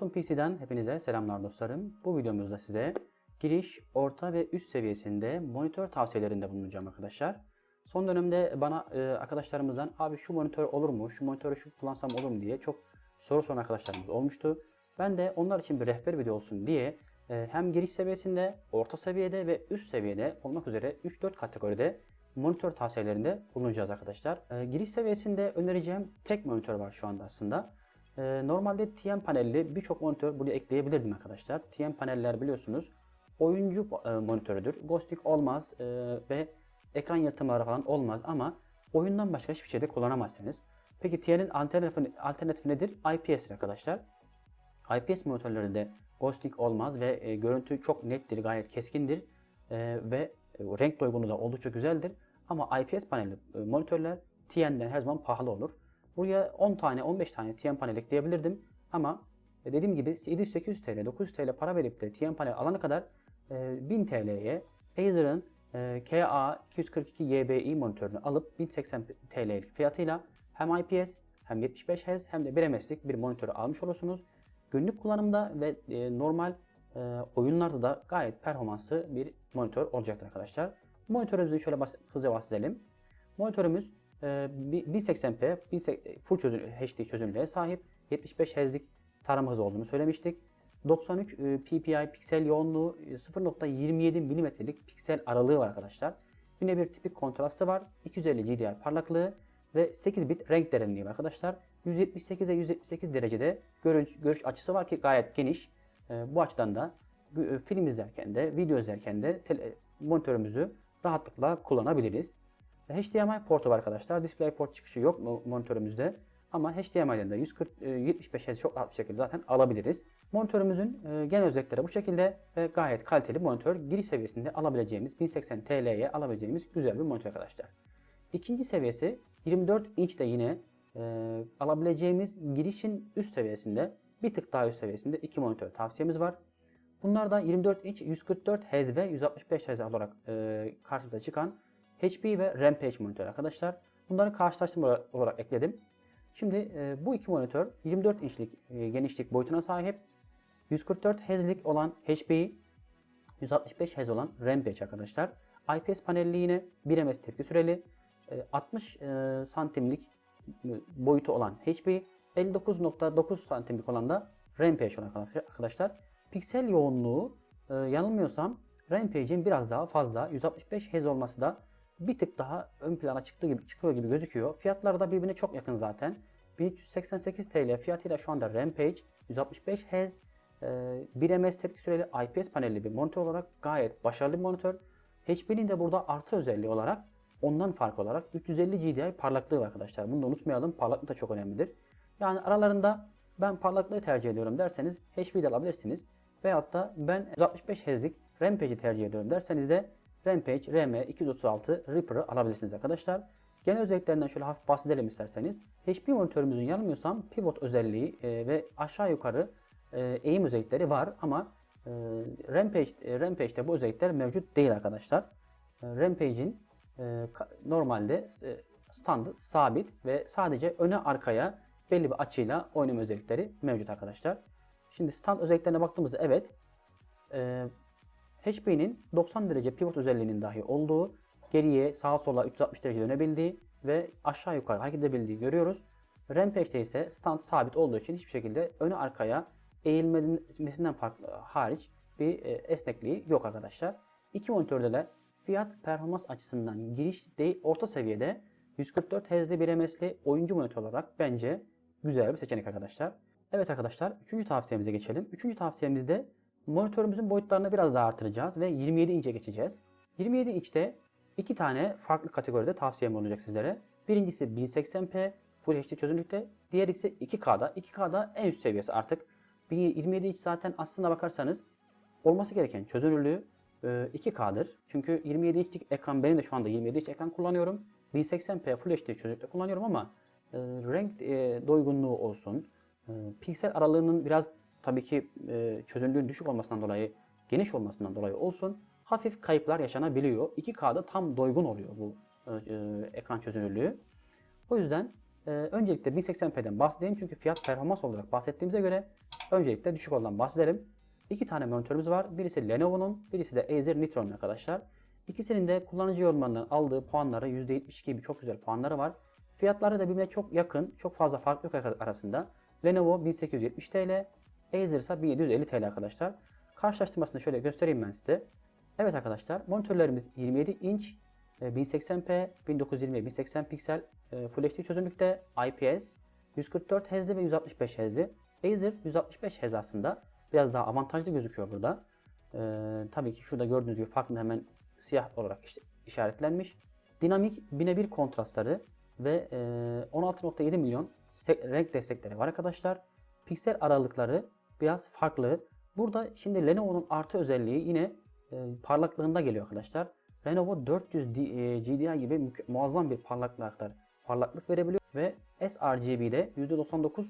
Quantum PC'den hepinize selamlar dostlarım. Bu videomuzda size giriş, orta ve üst seviyesinde monitör tavsiyelerinde bulunacağım arkadaşlar. Son dönemde bana e, arkadaşlarımızdan abi şu monitör olur mu, şu monitörü şu kullansam olur mu diye çok soru soran arkadaşlarımız olmuştu. Ben de onlar için bir rehber video olsun diye e, hem giriş seviyesinde, orta seviyede ve üst seviyede olmak üzere 3-4 kategoride monitör tavsiyelerinde bulunacağız arkadaşlar. E, giriş seviyesinde önereceğim tek monitör var şu anda aslında. Ee, normalde TM panelli birçok monitör buraya ekleyebilirdim arkadaşlar. TM paneller biliyorsunuz oyuncu e, monitörüdür. Ghosting olmaz e, ve ekran yalıtımları falan olmaz ama oyundan başka hiçbir şeyde kullanamazsınız. Peki TN'in alternatifi, nedir? IPS arkadaşlar. IPS monitörlerinde ghosting olmaz ve e, görüntü çok nettir, gayet keskindir e, ve renk doygunu da oldukça güzeldir. Ama IPS panelli monitörler TN'den her zaman pahalı olur. Buraya 10 tane 15 tane TN panel ekleyebilirdim. Ama e, dediğim gibi 700-800 TL 900 TL para verip de TN panel alana kadar e, 1000 TL'ye Acer'ın e, KA242YBI monitörünü alıp 1080 TL'lik fiyatıyla hem IPS hem 75 Hz hem de 1 MS'lik bir monitörü almış olursunuz. Günlük kullanımda ve e, normal e, oyunlarda da gayet performanslı bir monitör olacaktır arkadaşlar. Monitörümüzü şöyle bas hızlıca bahsedelim. Monitörümüz e, 1080p full çözün HD çözünürlüğe sahip 75 Hz'lik tarama hızı olduğunu söylemiştik. 93 e, ppi piksel yoğunluğu e, 0.27 mm'lik piksel aralığı var arkadaşlar. Yine bir tipik kontrastı var. 250 GDR parlaklığı ve 8 bit renk derinliği var arkadaşlar. 178'e 178 derecede görüş, görüş açısı var ki gayet geniş. Bu açıdan da film izlerken de video izlerken de monitörümüzü rahatlıkla kullanabiliriz. HDMI portu var arkadaşlar. DisplayPort çıkışı yok monitörümüzde. Ama HDMI'den de 140 75 Hz çok rahat bir şekilde zaten alabiliriz. Monitörümüzün e, genel özellikleri bu şekilde ve gayet kaliteli monitör. Giriş seviyesinde alabileceğimiz 1080 TL'ye alabileceğimiz güzel bir monitör arkadaşlar. İkinci seviyesi 24 inç de yine e, alabileceğimiz girişin üst seviyesinde bir tık daha üst seviyesinde iki monitör tavsiyemiz var. Bunlar da 24 inç 144 Hz ve 165 Hz olarak e, karşımıza çıkan HP ve Rampage monitör arkadaşlar. Bunları karşılaştırma olarak ekledim. Şimdi e, bu iki monitör 24 inçlik e, genişlik boyutuna sahip. 144 Hz'lik olan HP, 165 Hz olan Rampage arkadaşlar. IPS panelli yine 1 ms tepki süreli. E, 60 e, santimlik boyutu olan HP, 59.9 santimlik olan da Rampage olan arkadaşlar. Piksel yoğunluğu yanılmıyorsam Rampage'in biraz daha fazla 165 Hz olması da bir tık daha ön plana çıktığı gibi çıkıyor gibi gözüküyor. Fiyatları da birbirine çok yakın zaten. 1388 TL fiyatıyla şu anda Rampage 165 Hz 1 ms tepki süreli IPS panelli bir monitör olarak gayet başarılı bir monitör. HP'nin de burada artı özelliği olarak ondan farklı olarak 350 GDI parlaklığı var arkadaşlar. Bunu da unutmayalım. Parlaklık da çok önemlidir. Yani aralarında ben parlaklığı tercih ediyorum derseniz HP'de alabilirsiniz. Veyahut da ben 165 Hz'lik Rampage'i tercih ediyorum derseniz de Rampage RM236 Reaper'ı alabilirsiniz arkadaşlar. Genel özelliklerinden şöyle hafif bahsedelim isterseniz. HP monitörümüzün yanılmıyorsam pivot özelliği e, ve aşağı yukarı e, eğim özellikleri var ama e, Rampage, Rampage'de bu özellikler mevcut değil arkadaşlar. Rampage'in normalde standı sabit ve sadece öne arkaya belli bir açıyla oynama özellikleri mevcut arkadaşlar. Şimdi stand özelliklerine baktığımızda evet HP'nin 90 derece pivot özelliğinin dahi olduğu, geriye sağa sola 360 derece dönebildiği ve aşağı yukarı hareket edebildiği görüyoruz. Rampage'de ise stand sabit olduğu için hiçbir şekilde öne arkaya eğilmesinden farklı hariç bir e, esnekliği yok arkadaşlar. İki monitörde de fiyat performans açısından giriş değil orta seviyede 144 Hz'li bir MS'li oyuncu monitör olarak bence güzel bir seçenek arkadaşlar. Evet arkadaşlar üçüncü tavsiyemize geçelim. Üçüncü tavsiyemizde monitörümüzün boyutlarını biraz daha artıracağız ve 27 inçe geçeceğiz. 27 inçte iki tane farklı kategoride tavsiyem olacak sizlere. Birincisi 1080p Full HD çözünürlükte, diğeri ise 2K'da. 2K'da en üst seviyesi artık. 27 inç zaten aslında bakarsanız olması gereken çözünürlüğü 2K'dır. E, Çünkü 27 inçlik ekran benim de şu anda 27 inç ekran kullanıyorum. 1080p Full HD çözünürlükte kullanıyorum ama renk doygunluğu olsun, piksel aralığının biraz tabii ki e, çözünürlüğün düşük olmasından dolayı, geniş olmasından dolayı olsun hafif kayıplar yaşanabiliyor. 2K'da tam doygun oluyor bu e, e, ekran çözünürlüğü. O yüzden Ee, öncelikle 1080p'den bahsedeyim çünkü fiyat performans olarak bahsettiğimize göre öncelikle düşük olandan bahsedelim. İki tane monitörümüz var. Birisi Lenovo'nun, birisi de Acer Nitro'nun arkadaşlar. İkisinin de kullanıcı yorumlarından aldığı puanları %72 gibi çok güzel puanları var. Fiyatları da birbirine çok yakın, çok fazla fark yok arasında. Lenovo 1870 TL, Acer ise 1750 TL arkadaşlar. Karşılaştırmasını şöyle göstereyim ben size. Evet arkadaşlar monitörlerimiz 27 inç, e, 1080p, 1920 1080 piksel e, Full HD çözünürlükte, IPS, 144 Hz'li ve 165 Hz'li. Acer 165 Hz aslında biraz daha avantajlı gözüküyor burada. E, tabii ki şurada gördüğünüz gibi farklı hemen siyah olarak işte işaretlenmiş. Dinamik birebir kontrastları ve e, 16.7 milyon renk destekleri var arkadaşlar. Piksel aralıkları biraz farklı. Burada şimdi Lenovo'nun artı özelliği yine e, parlaklığında geliyor arkadaşlar. Lenovo 400 D- e, GDI gibi muazzam bir parlaklıklar parlaklık verebiliyor ve sRGB'de %99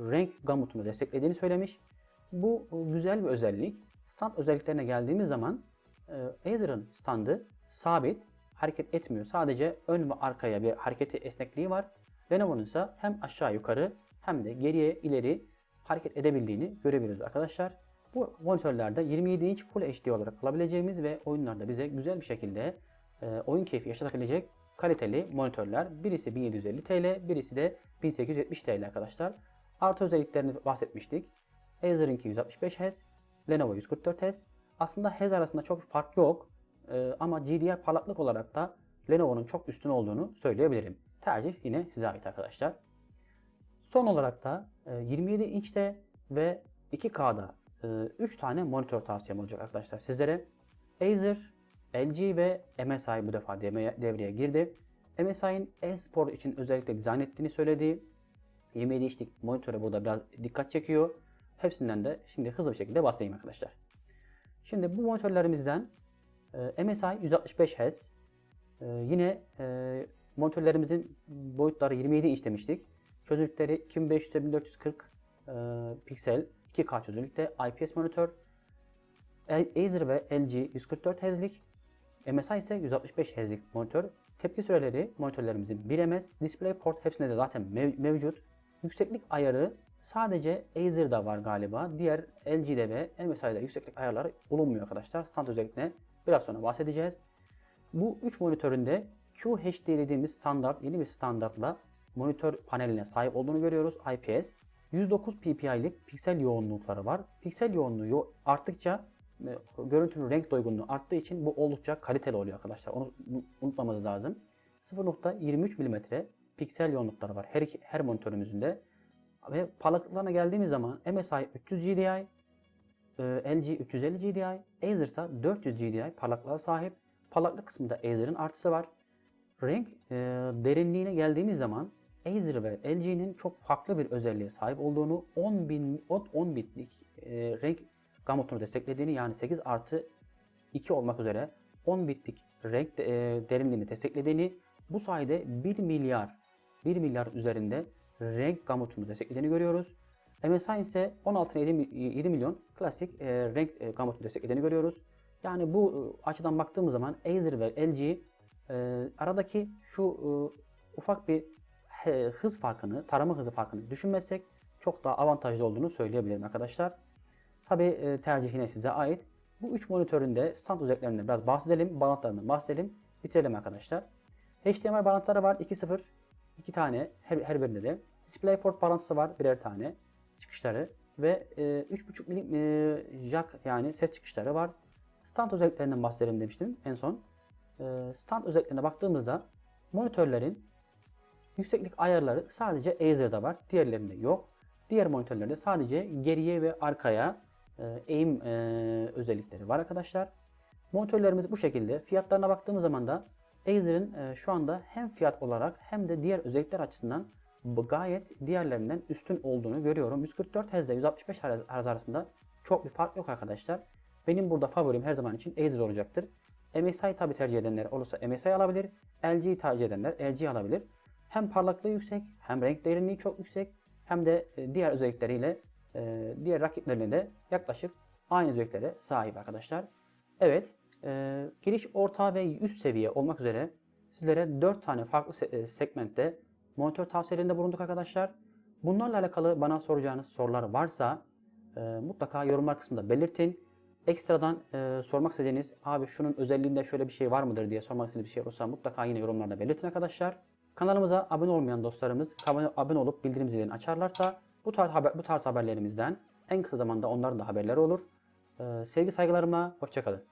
renk gamutunu desteklediğini söylemiş. Bu e, güzel bir özellik. Stand özelliklerine geldiğimiz zaman Acer'ın standı sabit, hareket etmiyor. Sadece ön ve arkaya bir hareketi esnekliği var. Lenovo'nun ise hem aşağı yukarı hem de geriye ileri hareket edebildiğini görebiliyoruz arkadaşlar. Bu monitörlerde 27 inç Full HD olarak alabileceğimiz ve oyunlarda bize güzel bir şekilde e, oyun keyfi yaşatabilecek kaliteli monitörler. Birisi 1750 TL, birisi de 1870 TL arkadaşlar. Artı özelliklerini bahsetmiştik. Acer'ınki 165 Hz, Lenovo 144 Hz. Aslında Hz arasında çok bir fark yok. E, ama GDI parlaklık olarak da Lenovo'nun çok üstün olduğunu söyleyebilirim. Tercih yine size ait arkadaşlar. Son olarak da e, 27 inçte ve 2K'da 3 tane monitör tavsiyem olacak arkadaşlar sizlere. Acer, LG ve MSI bu defa devreye girdi. MSI'nin e-spor için özellikle dizayn ettiğini söylediği 27 inçlik monitöre burada biraz dikkat çekiyor. Hepsinden de şimdi hızlı bir şekilde bahsedeyim arkadaşlar. Şimdi bu monitörlerimizden e, MSI 165 Hz. E, yine e, monitörlerimizin boyutları 27 inç demiştik. Çözünürlükleri 2500 1440 e, piksel 2K çözünürlükte IPS monitör. Acer ve LG 144 Hz'lik. MSI ise 165 Hz'lik monitör. Tepki süreleri monitörlerimizin 1 ms. DisplayPort hepsinde de zaten mev- mevcut. Yükseklik ayarı sadece Acer'da var galiba. Diğer LG'de ve MSI'de yükseklik ayarları bulunmuyor arkadaşlar. Stand özellikle biraz sonra bahsedeceğiz. Bu 3 monitöründe QHD dediğimiz standart, yeni bir standartla monitör paneline sahip olduğunu görüyoruz. IPS. 109 ppi'lik piksel yoğunlukları var. Piksel yoğunluğu yo- arttıkça e, görüntünün renk doygunluğu arttığı için bu oldukça kaliteli oluyor arkadaşlar. Onu unutmamız lazım. 0.23 mm piksel yoğunlukları var her iki, her monitörümüzün de. Ve parlaklıklarına geldiğimiz zaman MSI 300 GDI, LG 350 GDI, Acer ise 400 GDI parlaklığa sahip. Parlaklık kısmında Acer'ın artısı var. Renk e, derinliğine geldiğimiz zaman Acer ve LG'nin çok farklı bir özelliğe sahip olduğunu 10 bin 10 bitlik e, renk gamutunu desteklediğini yani 8 artı 2 olmak üzere 10 bitlik renk e, derinliğini desteklediğini bu sayede 1 milyar 1 milyar üzerinde renk gamutunu desteklediğini görüyoruz. MSI ise 16.7 milyon klasik e, renk e, gamutunu desteklediğini görüyoruz. Yani bu e, açıdan baktığımız zaman Acer ve LG e, aradaki şu e, ufak bir hız farkını, tarama hızı farkını düşünmezsek çok daha avantajlı olduğunu söyleyebilirim arkadaşlar. Tabi e, tercih yine size ait. Bu 3 monitörün de stand özelliklerinden biraz bahsedelim, bağlantılarından bahsedelim, bitirelim arkadaşlar. HDMI bağlantıları var 2.0, 2 tane her, her birinde de. DisplayPort bağlantısı var birer tane çıkışları ve e, 3.5 milim e, jack yani ses çıkışları var. Stand özelliklerinden bahsedelim demiştim en son. E, stand özelliklerine baktığımızda monitörlerin yükseklik ayarları sadece Acer'da var. Diğerlerinde yok. Diğer monitörlerde sadece geriye ve arkaya e, eğim e, özellikleri var arkadaşlar. Monitörlerimiz bu şekilde. Fiyatlarına baktığımız zaman da Acer'ın e, şu anda hem fiyat olarak hem de diğer özellikler açısından gayet diğerlerinden üstün olduğunu görüyorum. 144 Hz ile 165 Hz arasında çok bir fark yok arkadaşlar. Benim burada favorim her zaman için Acer olacaktır. MSI tabi tercih edenler olursa MSI alabilir. LG tercih edenler LG alabilir. Hem parlaklığı yüksek hem renk derinliği çok yüksek hem de e, diğer özellikleriyle e, diğer rakiplerine de yaklaşık aynı özelliklere sahip arkadaşlar. Evet, e, giriş orta ve üst seviye olmak üzere sizlere 4 tane farklı se- segmentte monitör tavsiyelerinde bulunduk arkadaşlar. Bunlarla alakalı bana soracağınız sorular varsa mutlaka yorumlar kısmında belirtin. Ekstradan e, sormak istediğiniz abi şunun özelliğinde şöyle bir şey var mıdır diye sormak istediğiniz bir şey olursa mutlaka yine yorumlarda belirtin arkadaşlar. Kanalımıza abone olmayan dostlarımız abone, olup bildirim zilini açarlarsa bu tarz, haber, bu tarz haberlerimizden en kısa zamanda onların da haberleri olur. E, sevgi saygılarımla hoşçakalın.